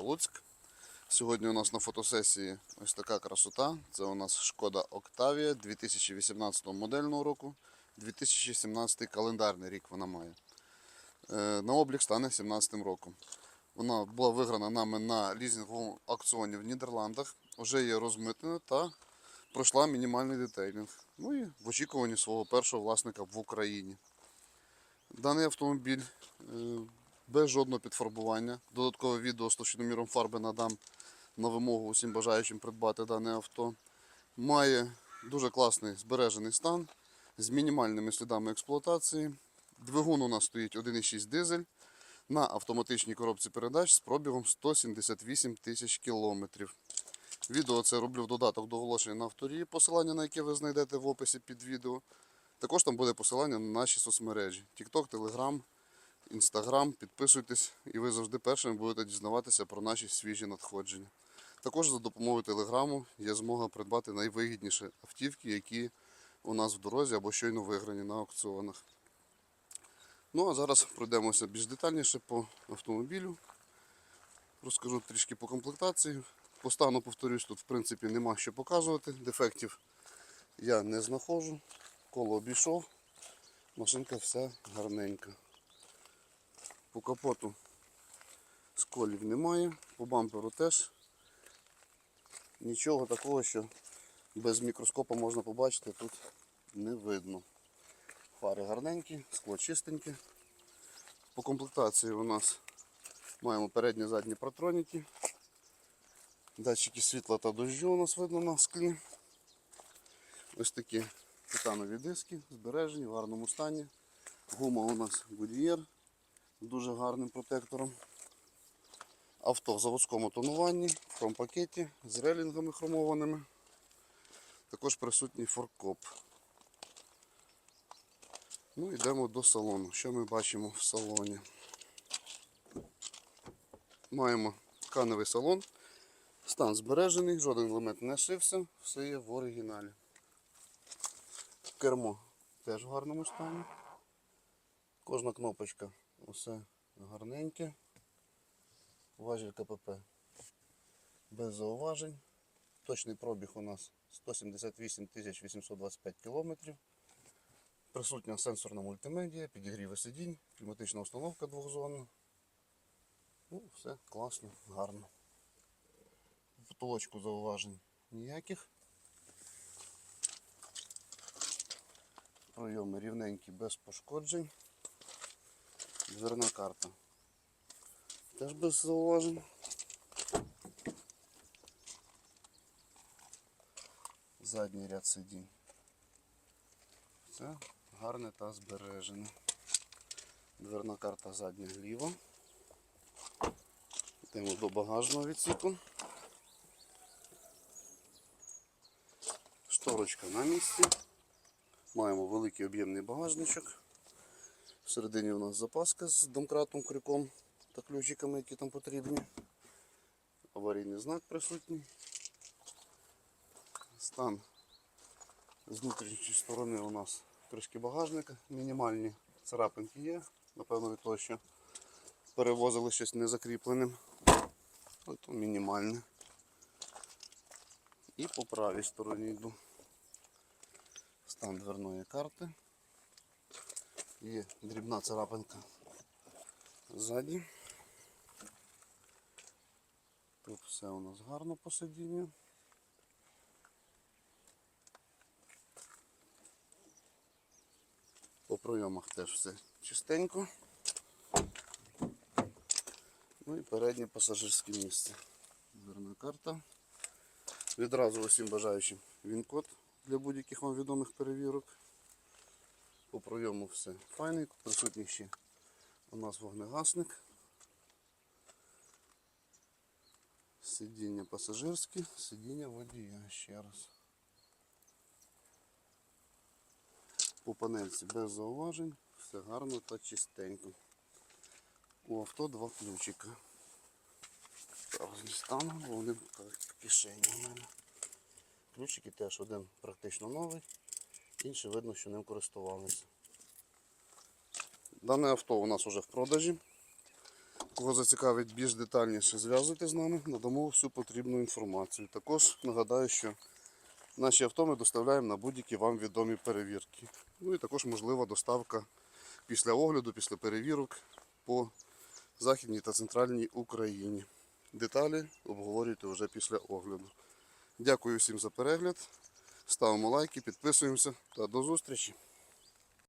Луцьк. Сьогодні у нас на фотосесії ось така красота. Це у нас Шкода Octavia 2018 модельного року, 2017 календарний рік вона має. Е, На облік стане 17 роком. Вона була виграна нами на лізинговому аукціоні в Нідерландах. Вже є розмитнена та пройшла мінімальний детейлінг. Ну і в очікуванні свого першого власника в Україні. Даний автомобіль е, без жодного підфарбування. Додаткове відео з товщиноміром фарби надам на вимогу усім бажаючим придбати дане авто. Має дуже класний збережений стан з мінімальними слідами експлуатації. Двигун у нас стоїть 1,6 дизель на автоматичній коробці передач з пробігом 178 тисяч кілометрів. Відео це роблю в додаток до оголошення на авторі, посилання на яке ви знайдете в описі під відео. Також там буде посилання на наші соцмережі: TikTok, Telegram, Instagram. Підписуйтесь і ви завжди першими будете дізнаватися про наші свіжі надходження. Також за допомогою Телеграму є змога придбати найвигідніші автівки, які у нас в дорозі або щойно виграні на аукціонах. Ну а зараз пройдемося більш детальніше по автомобілю. Розкажу трішки по комплектації. По стану, повторюсь, тут в принципі нема що показувати. Дефектів я не знаходжу. Коло обійшов. Машинка вся гарненька. По капоту сколів немає, по бамперу теж нічого такого, що без мікроскопа можна побачити, тут не видно. Фари гарненькі, скло чистеньке. По комплектації у нас маємо передні задні протроніки. Датчики світла та дощу у нас видно на склі. Ось такі титанові диски, збережені в гарному стані. Гума у нас Goodyear дуже гарним протектором. Авто в заводському тонуванні, в хромпакеті з релінгами хромованими. Також присутній форкоп. Ну, йдемо до салону. Що ми бачимо в салоні? Маємо тканевий салон. Стан збережений, жоден елемент не шився, все є в оригіналі. Кермо теж в гарному стані. Кожна кнопочка усе гарненьке. Важіль КПП без зауважень. Точний пробіг у нас 178 825 км. Присутня сенсорна мультимедія, підігріви сидінь, кліматична установка двохзонна. Ну, все класно, гарно. Потолочку зауважень ніяких. Пройоми рівненькі, без пошкоджень. Дверна карта. Теж без зауважень. Задній ряд сидінь. Все гарне та збережене. Дверна карта задня ліва. Йдемо до багажного відсіку. Шторочка на місці. Маємо великий об'ємний багажничок. Всередині у нас запаска з домкратом, крюком та ключиками, які там потрібні. Аварійний знак присутній. Стан з внутрішньої сторони у нас трішки багажника. Мінімальні царапинки є. Напевно, від того, що перевозили щось незакріпленим. Але мінімальне. І по правій стороні йду. Стан дверної карти. Є дрібна царапинка ззаді. Тут все у нас гарно по сидінню. По пройомах теж все чистенько. Ну і переднє пасажирське місце. Дверна карта. Відразу усім бажаючим він-код для будь-яких вам відомих перевірок. По пройому все файний, присутній ще у нас вогнегасник. Сидіння пасажирське, сидіння водія ще раз. По панельці без зауважень, все гарно та чистенько. У авто два ключика. Зараз бо вони в кишені у мене. Ключики теж один практично новий, інший видно, що ним користувалися. Дане авто у нас вже в продажі. кого зацікавить більш детальніше, зв'язуйтесь з нами, надамо всю потрібну інформацію. Також нагадаю, що наші авто ми доставляємо на будь-які вам відомі перевірки. Ну і також можлива доставка після огляду, після перевірок по Західній та центральній Україні. Деталі обговорюйте вже після огляду. Дякую всім за перегляд. Ставимо лайки, підписуємося та до зустрічі!